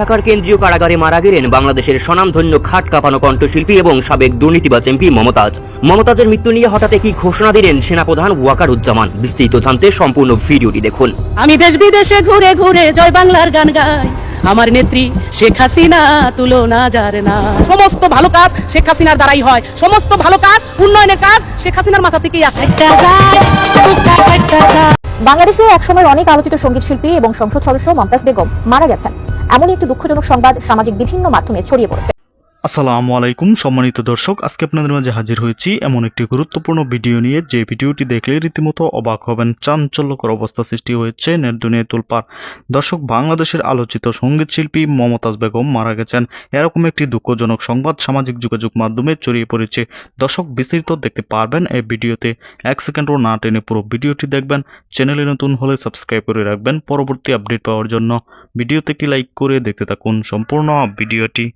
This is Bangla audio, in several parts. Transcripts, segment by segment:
ঢাকার কেন্দ্রীয় কারাগারে মারা গেলেন বাংলাদেশের স্বনামধন্য খাট কাঁপানো কণ্ঠশিল্পী এবং সাবেক দুর্নীতিবাজ এমপি মমতাজ। মমতাজের মৃত্যু নিয়ে হঠাৎ কি ঘোষণা দিলেন সেনাপ্রধান ওয়াকারুজ্জামান। বিস্তৃত জানতে সম্পূর্ণ ভিডিওটি দেখুন। আমি দেশ বিদেশে ঘুরে ঘুরে জয় বাংলার গান গাই। আমার নেত্রী শেখ হাসিনা তুলনা যার না। সমস্ত ভালো কাজ শেখ হাসিনার দ্বারাই হয়। সমস্ত ভালো কাজ উন্নয়নের কাজ শেখ হাসিনার মাথা থেকেই আসে। বাংলাদেশে একসময় অনেক আলোচিত সংগীত শিল্পী এবং সংসদ সদস্য মমতাজ বেগম মারা গেছেন। এমনই একটি দুঃখজনক সংবাদ সামাজিক বিভিন্ন মাধ্যমে ছড়িয়ে পড়েছে। আসসালামু আলাইকুম সম্মানিত দর্শক, আজকে আপনাদের মাঝে হাজির হয়েছি এমন একটি গুরুত্বপূর্ণ ভিডিও নিয়ে। যে ভিডিওটি দেখলে রীতিমতো অবাক হবেন, চাঞ্চল্যকর অবস্থা সৃষ্টি হয়েছে নেট দুনিয়ায় তুলপার দর্শক, বাংলাদেশের আলোচিত সংগীত শিল্পী মমতাজ বেগম মারা গেছেন। এরকম একটি দুঃখজনক সংবাদ সামাজিক যোগাযোগ মাধ্যমে ছড়িয়ে পড়েছে। দর্শক, বিস্তারিত দেখতে পারবেন এই ভিডিওতে। এক সেকেন্ডও না টেনে পুরো ভিডিওটি দেখবেন। চ্যানেলে নতুন হলে সাবস্ক্রাইব করে রাখবেন। পরবর্তী আপডেট পাওয়ার জন্য ভিডিওতে কি লাইক করে দেখতে থাকুন সম্পূর্ণ ভিডিওটি।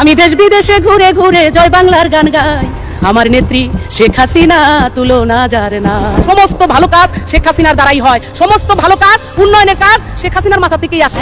আমি দেশ বিদেশে ঘুরে ঘুরে জয় বাংলার গান গাই। আমার নেত্রী শেখ হাসিনা তুলনা যার না। সমস্ত ভালো কাজ শেখ হাসিনার দ্বারাই হয়। সমস্ত ভালো কাজ উন্নয়নের কাজ শেখ হাসিনার মাথা থেকেই আসে।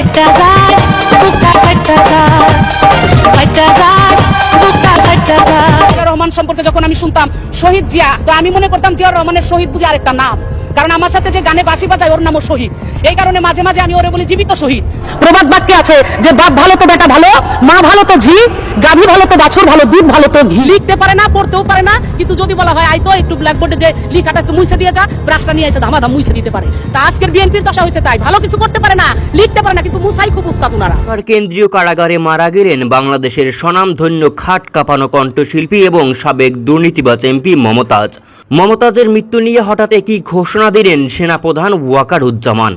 রহমান সম্পর্কে যখন আমি শুনতাম শহীদ জিয়া তো আমি মনে করতাম জিয়াউর রহমানের শহীদ বুঝে আরেকটা নাম। কারণ আমার সাথে যে গানে বাসি বাজায় ওর নামও শহীদ। এই কারণে মাঝে মাঝে আমি ওরে বলি জীবিত শহীদ। প্রবাদ বাক্যে আছে যে বাপ ভালো তো বেটা ভালো মা ভালো তো ঝি গাভী ভালো তো বাছুর ভালো দুধ ভালো তো ঘি। লিখতে পারে না পড়তেও পারে না কিন্তু যদি বলা হয় আই তো একটু ব্ল্যাকবোর্ডে যে লিখাটা আছে মুছে দিয়ে যা ব্রাশটা নিয়ে এসে ধামাধাম মুছে দিতে পারে। তা আজকের বিএনপির দশা হয়েছে তাই ভালো কিছু করতে পারে না লিখতে পারে না কিন্তু মুসাই খুব উস্তাদ উনারা। ঢাকার কেন্দ্রীয় কারাগারে মারা গেলেন বাংলাদেশের স্বনামধন্য খাট কাঁপানো কণ্ঠশিল্পী এবং সাবেক দুর্নীতিবাজ এমপি মমতাজ। মমতাজের মৃত্যু নিয়ে হঠাৎ কি ঘোষণা দিলেন সেনাপ্রধান ওয়াকারুজ্জামান।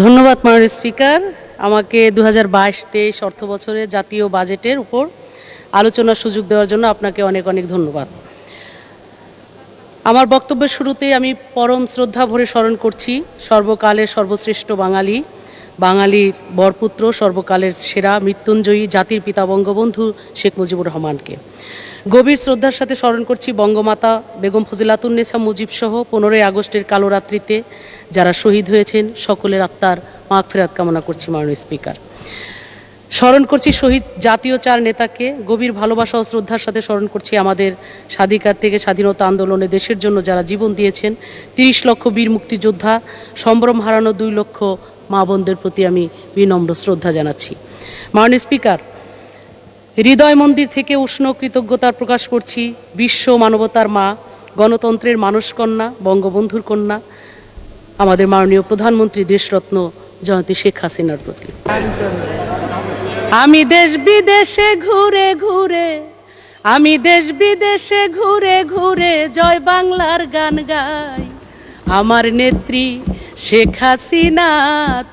ধন্যবাদ মাননীয় স্পিকার। আমাকে দু হাজার বাইশ তেইশ অর্থ বছরের জাতীয় বাজেটের উপর আলোচনার সুযোগ দেওয়ার জন্য আপনাকে অনেক অনেক ধন্যবাদ। আমার বক্তব্যের শুরুতে আমি পরম শ্রদ্ধা ভরে স্মরণ করছি সর্বকালের সর্বশ্রেষ্ঠ বাঙালি বাঙালির বরপুত্র, সর্বকালের সেরা মৃত্যুঞ্জয়ী জাতির পিতা বঙ্গবন্ধু শেখ মুজিবুর রহমানকে। গভীর শ্রদ্ধার সাথে স্মরণ করছি বঙ্গমাতা বেগম ফজিলাতুন্নেসা মুজিব সহ পনেরোই আগস্টের কালো রাত্রিতে যারা শহীদ হয়েছেন, সকলের আত্মার মাগ ফেরাত কামনা করছি মাননীয় স্পিকার। স্মরণ করছি শহীদ জাতীয় চার নেতাকে, গভীর ভালোবাসা ও শ্রদ্ধার সাথে স্মরণ করছি আমাদের স্বাধিকার থেকে স্বাধীনতা আন্দোলনে দেশের জন্য যারা জীবন দিয়েছেন, তিরিশ লক্ষ বীর মুক্তিযোদ্ধা, সম্ভ্রম হারানো দুই লক্ষ মা বোনদের প্রতি আমি বিনম্র শ্রদ্ধা জানাচ্ছি। মাননীয় স্পিকার, হৃদয় মন্দির থেকে উষ্ণ কৃতজ্ঞতার প্রকাশ করছি। বিশ্ব মানবতার মা, গণতন্ত্রের মানসকন্যা বঙ্গবন্ধুর কন্যা, আমাদের মাননীয় প্রধানমন্ত্রী দেশরত্ন জয়ন্তী শেখ হাসিনার প্রতি। আমি দেশ বিদেশে ঘুরে ঘুরে, আমি দেশ বিদেশে ঘুরে ঘুরে জয় বাংলার গান গাই। আমার নেত্রী শেখ হাসিনা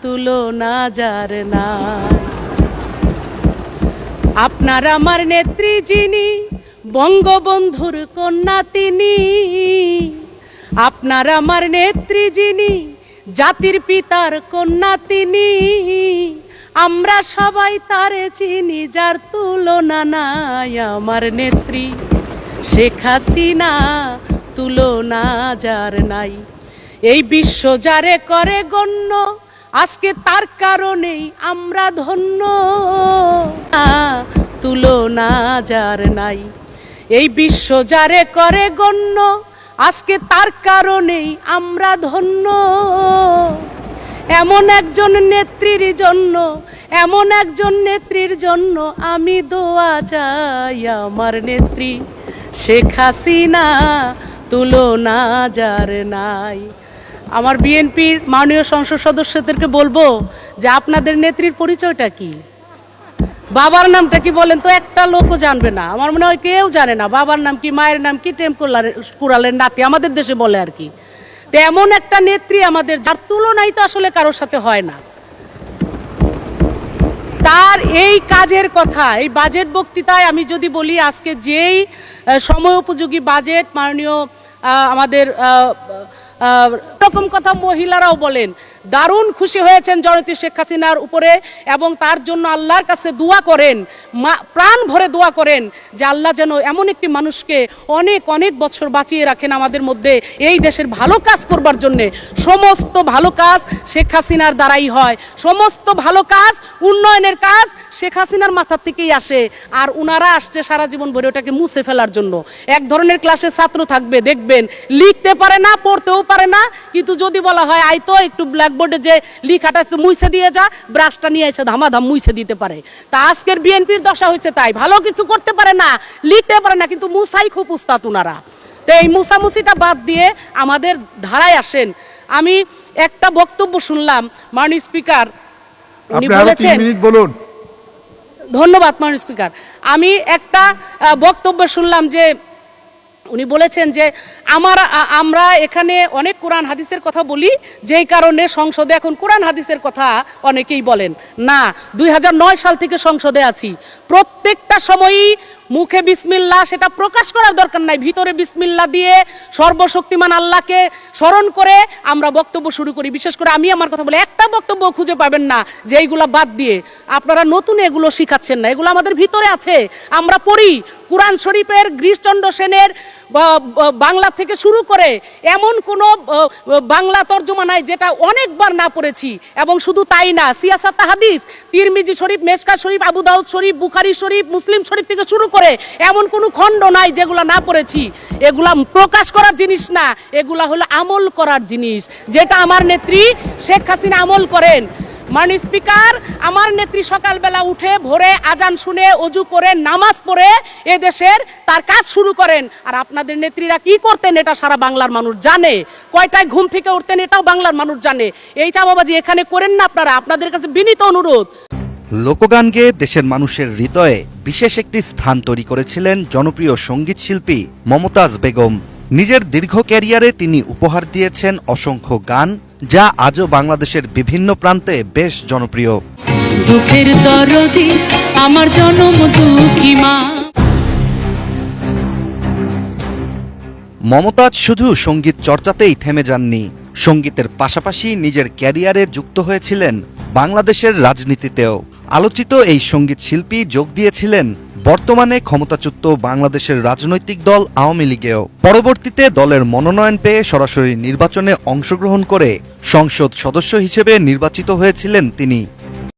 তুলনা যার আপনার আমার নেত্রী যিনি, বঙ্গবন্ধুর কন্যা তিনি। আপনার আমার নেত্রী যিনি, জাতির পিতার কন্যা তিনি। আমরা সবাই তারে চিনি, যার তুলনা নাই আমার নেত্রী। শেখ হাসিনা তুলনা যার নাই। এই বিশ্ব যারে করে গণ্য, আজকে তার কারণেই আমরা ধন্য। তুলনা যার নাই। এই বিশ্ব যারে করে গণ্য, আজকে তার কারণেই আমরা ধন্য। এমন একজন নেত্রীর জন্য, এমন একজন নেত্রীর জন্য আমি দোয়া চাই আমার নেত্রী। শেখ হাসিনা তুলনা যার নাই। আমার বিএনপির মাননীয় সংসদ সদস্যদেরকে বলব যে আপনাদের নেত্রীর পরিচয়টা কি? বাবার নামটা কি বলেন তো? একটা লোকও জানবে না। আমার মনে হয় কেউ জানে না। বাবার নাম কি, মায়ের নাম কি, টেম কুরালের নাতি আমাদের দেশে বলে আর কি। তো এমন একটা নেত্রী আমাদের যার তুলনাই তো আসলে কারোর সাথে হয় না। তার এই কাজের কথা, এই বাজেট বক্তৃতায় আমি যদি বলি, আজকে যেই সময় উপযোগী বাজেট মাননীয় আমাদের এরকম কথা মহিলারাও বলেন। দারুণ খুশি হয়েছেন জনতি শেখ হাসিনার উপরে এবং তার জন্য আল্লাহর কাছে দোয়া করেন প্রাণ ভরে দোয়া করেন যে আল্লাহ যেন এমন একটি মানুষকে অনেক অনেক বছর বাঁচিয়ে রাখেন আমাদের মধ্যে এই দেশের ভালো কাজ করবার জন্যে। সমস্ত ভালো কাজ শেখ হাসিনার দ্বারাই হয়। সমস্ত ভালো কাজ, উন্নয়নের কাজ শেখ হাসিনার মাথার থেকেই আসে। আর উনারা আসছে সারা জীবন ভরে ওটাকে মুছে ফেলার জন্য। এক ধরনের ক্লাসে ছাত্র থাকবে, দেখবেন। লিখতে পারে না, পড়তেও পারে না কিন্তু যদি বলা হয় আই তো একটু ব্ল্যাকবোর্ডে যে লিখাটা মুছে দিয়ে যা। ব্রাশটা নিয়ে এসে ধামাধাম মুছে দিতে পারে। তা আজকের বিএনপির দশা হয়েছে তাই ভালো কিছু করতে পারে না লিখতে পারে না কিন্তু মুসাই খুব উস্তাত উনারা। তো এই মুসামুসিটা বাদ দিয়ে আমাদের ধারায় আসেন। আমি একটা বক্তব্য শুনলাম মাননীয় স্পিকার উনি বলেছেন বলুন। ধন্যবাদ মাননীয় স্পিকার। আমি একটা বক্তব্য শুনলাম যে উনি বলেছেন যে আমার আমরা এখানে অনেক কোরআন হাদিসের কথা বলি, যেই কারণে সংসদে এখন কোরআন হাদিসের কথা অনেকেই বলেন। না, দুই হাজার নয় সাল থেকে সংসদে আছি। প্রত্যেকটা সময়ই মুখে বিসমিল্লা সেটা প্রকাশ করার দরকার নাই। ভিতরে বিসমিল্লা দিয়ে সর্বশক্তিমান আল্লাহকে স্মরণ করে আমরা বক্তব্য শুরু করি। বিশেষ করে আমি আমার কথা বলি একটা বক্তব্য খুঁজে পাবেন না, যে এইগুলা বাদ দিয়ে। আপনারা নতুন এগুলো শিখাচ্ছেন না। এগুলো আমাদের ভিতরে আছে। আমরা পড়ি কোরআন শরীফের গ্রীশচন্দ্র সেনের বাংলা থেকে শুরু করে এমন কোনো বাংলা তর্জমা নাই যেটা অনেকবার না পড়েছি। এবং শুধু তাই না, সিয়াসাত হাদিস তিরমিজি শরীফ, মেসকা শরীফ, আবু শরীফ, বুখারি শরীফ, মুসলিম শরীফ থেকে শুরু করে এমন কোনো খণ্ড নাই যেগুলো না পড়েছি। এগুলা প্রকাশ করার জিনিস না, এগুলা হলো আমল করার জিনিস। যেটা আমার নেত্রী শেখ হাসিনা আমল করেন। মাননীয় স্পিকার, আমার নেত্রী সকালবেলা উঠে ভোরে আজান শুনে অজু করে নামাজ পড়ে এ দেশের তার কাজ শুরু করেন। আর আপনাদের নেত্রীরা কি করতেন এটা সারা বাংলার মানুষ জানে। কয়টায় ঘুম থেকে উঠতেন এটাও বাংলার মানুষ জানে। এই চাবাবাজি এখানে করেন না আপনারা, আপনাদের কাছে বিনীত অনুরোধ। লোকগান গেয়ে দেশের মানুষের হৃদয়ে বিশেষ একটি স্থান তৈরি করেছিলেন জনপ্রিয় সংগীত শিল্পী মমতাজ বেগম। নিজের দীর্ঘ ক্যারিয়ারে তিনি উপহার দিয়েছেন অসংখ্য গান যা আজও বাংলাদেশের বিভিন্ন প্রান্তে বেশ জনপ্রিয়। দুঃখের দরদি আমার জনম দুঃখী মা। মমতাজ শুধু সংগীত চর্চাতেই থেমে যাননি সঙ্গীতের পাশাপাশি নিজের ক্যারিয়ারে যুক্ত হয়েছিলেন বাংলাদেশের রাজনীতিতেও। আলোচিত এই সংগীত শিল্পী যোগ দিয়েছিলেন বর্তমানে ক্ষমতাচ্যুত বাংলাদেশের রাজনৈতিক দল আওয়ামী লীগেও। পরবর্তীতে দলের মনোনয়ন পেয়ে সরাসরি নির্বাচনে অংশগ্রহণ করে সংসদ সদস্য হিসেবে নির্বাচিত হয়েছিলেন তিনি।